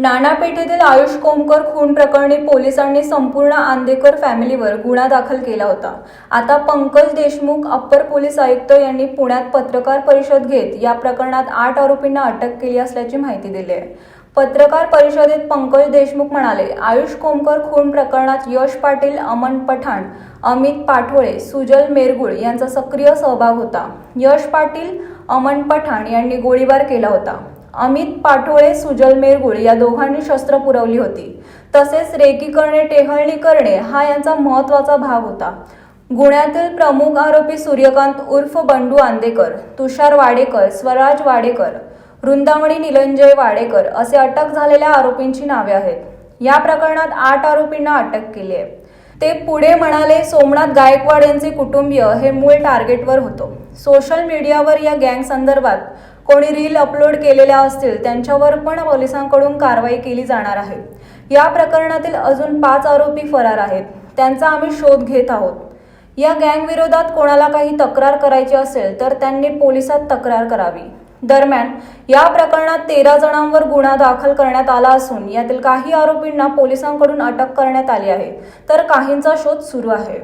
नाणापेठेतील आयुष कोमकर खून प्रकरणी पोलिसांनी संपूर्ण आंदेकर फॅमिलीवर गुन्हा दाखल केला होता. आता पंकज देशमुख अप्पर पोलीस आयुक्त यांनी पुण्यात पत्रकार परिषद घेत या प्रकरणात आठ आरोपींना अटक केली असल्याची माहिती दिली आहे. पत्रकार परिषदेत पंकज देशमुख म्हणाले आयुष कोमकर खून प्रकरणात यश पाटील अमन पठाण अमित पाठोळे सुजल मेरगुळ यांचा सक्रिय सहभाग होता. यश पाटील अमन पठाण यांनी गोळीबार केला होता. अमित पाठोळे सुजल मेरगुळ या दोघांनी शस्त्र पुरवली होती. तसेच रेकी करणे टेहळणी करणे हा यांचा महत्त्वाचा भाग होता. गुन्ह्यातील प्रमुख आरोपी सूर्यकांत उर्फ बंडू आंदेकर तुषार वाडेकर स्वराज वाडेकर वृंदावणी निलंजय वाडेकर असे अटक झालेल्या आरोपींची नावे आहेत. या प्रकरणात आठ आरोपींना अटक केली आहे. ते पुढे म्हणाले सोमनाथ गायकवाड यांचे कुटुंबीय हे मूळ टार्गेटवर होतो. सोशल मीडियावर या गँग संदर्भात कोणी रील अपलोड केलेल्या असतील त्यांच्यावर पण पोलिसांकडून कारवाई केली जाणार आहे. या प्रकरणातील अजून पाच आरोपी फरार आहेत. त्यांचा आम्ही शोध घेत आहोत. या गँगविरोधात कोणाला काही तक्रार करायची असेल तर त्यांनी पोलिसात तक्रार करावी. दरम्यान या प्रकरणात तेरा जणांवर गुन्हा दाखल करण्यात आला असून यातील काही आरोपींना पोलिसांकडून अटक करण्यात आली आहे. तर काहींचा शोध सुरू आहे.